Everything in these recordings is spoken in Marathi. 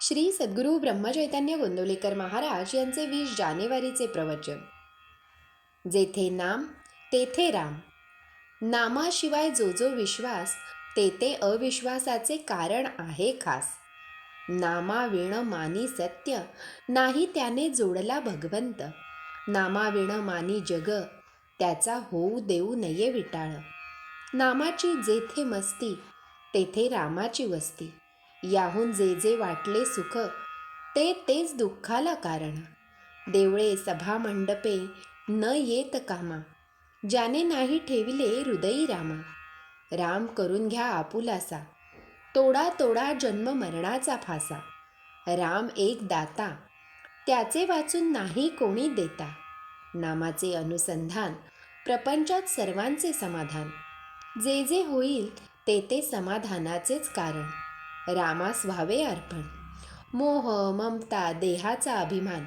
श्री सद्गुरू ब्रह्मचैतन्य गोंदवलेकर महाराज यांचे वीस जानेवारीचे प्रवचन. जेथे नाम तेथे राम. नामाशिवाय जो जो विश्वास तेथे अविश्वासाचे कारण आहे खास. नामाविण मानी सत्य नाही त्याने जोडला भगवंत. नामाविण मानी जग त्याचा होऊ देऊ नये विटाळ. नामाची जेथे मस्ती तेथे रामाची वस्ती. याहून जे जे वाटले सुख ते तेच दुःखाला कारण. देवळे सभा मंडपे न येत कामा ज्याने नाही ठेविले हृदयी रामा राम करून घ्या आपुलासा तोडा तोडा जन्म मरणाचा फासा. राम एक दाता त्याचे वाचून नाही कोणी देता. नामाचे अनुसंधान प्रपंचात सर्वांचे समाधान. जे जे होईल ते ते समाधानाचेच कारण. रामास व्हावे अर्पण. मोह ममता देहाचा अभिमान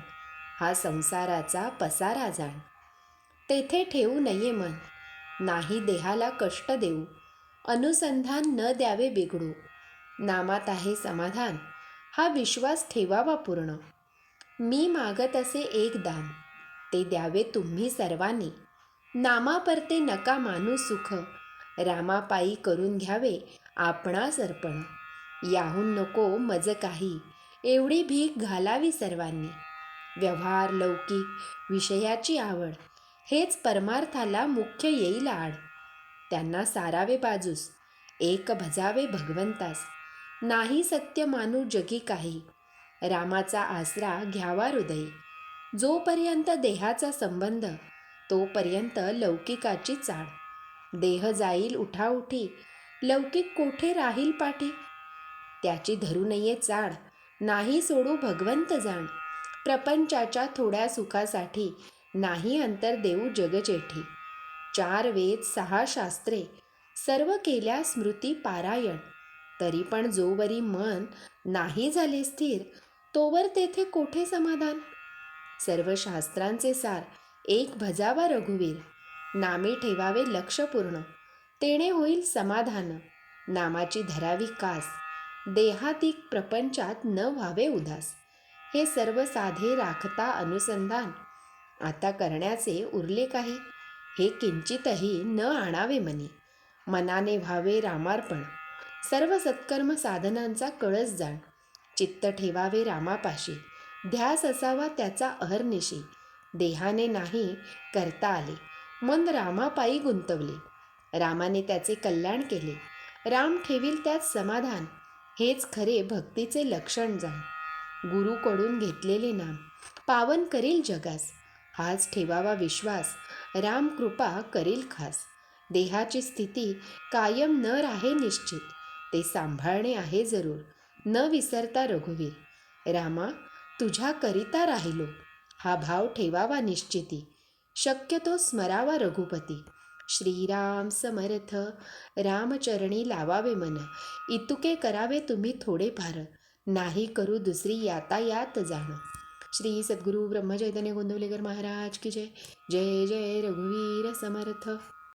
हा संसाराचा पसारा जाण. तेथे ठेवू नये मन नाही देहाला कष्ट देऊ. अनुसंधान न द्यावे बिघडू. नामात आहे समाधान हा विश्वास ठेवावा पूर्ण. मी मागत असे एक दान ते द्यावे तुम्ही सर्वांनी. नामापरते नका मानू सुख रामापायी करून घ्यावे आपणास अर्पण. याहून नको मज काही. एवढी भीक घालावी सर्वांनी. व्यवहार लौकिक विषयाची आवड हेच परमार्थाला मुख्य येईल आड. त्यांना सारावे बाजूस एक भजावे भगवंतास. नाही सत्य मानू जगी काही. रामाचा आसरा घ्यावा हृदयी. जोपर्यंत देहाचा संबंध तोपर्यंत लौकिकाची चाळ. देह जाईल उठाउठी लौकिक कोठे राहील पाठी? त्याची धरू नये चाड नाही सोडू भगवंत जाण. प्रपंचाच्या थोड्या सुखासाठी नाही अंतर देऊ जगजेठी. चार वेद सहा शास्त्रे सर्व केल्या स्मृती पारायण. तरी पण जोवरी मन नाही झाले स्थिर तोवर तेथे कोठे समाधान? सर्व शास्त्रांचे सार एक भजावा रघुवीर. नामे ठेवावे लक्षपूर्ण तेणे होईल समाधान. नामाची धरावी कास. देहातिक प्रपंचात न व्हावे उदास. हे सर्व साधे राखता अनुसंधान. आता करण्याचे उरले काही. हे किंचितही न आणावे मनी. मनाने व्हावे रामार्पण. सर्व सत्कर्म साधनांचा कळस जाण. चित्त ठेवावे रामापाशी. ध्यास असावा त्याचा अहर्निशी. देहाने नाही करता आले. मन रामापायी गुंतवले. रामाने त्याचे कल्याण केले. राम ठेवील त्यात समाधान. हेच खरे भक्तीचे लक्षण जाण. गुरुकडून घेतलेले नाम. पावन करील जगास. हाच ठेवावा विश्वास. राम कृपा करील खास. देहाची स्थिती कायम न राहे निश्चित. ते सांभाळणे आहे जरूर. न विसरता रघुवीर. रामा तुझ्या करिता राहिलो. हा भाव ठेवावा निश्चिती. शक्यतो स्मरावा रघुपती. श्रीराम समर्थ. रामचरणी लावावे मन. इतुके करावे तुम्ही थोडेफार. नाही करू दुसरी यातायात जाणं. श्री सद्गुरू ब्रह्मचैतन्य गोंदवलेकर महाराज की जय. जय जय रघुवीर समर्थ.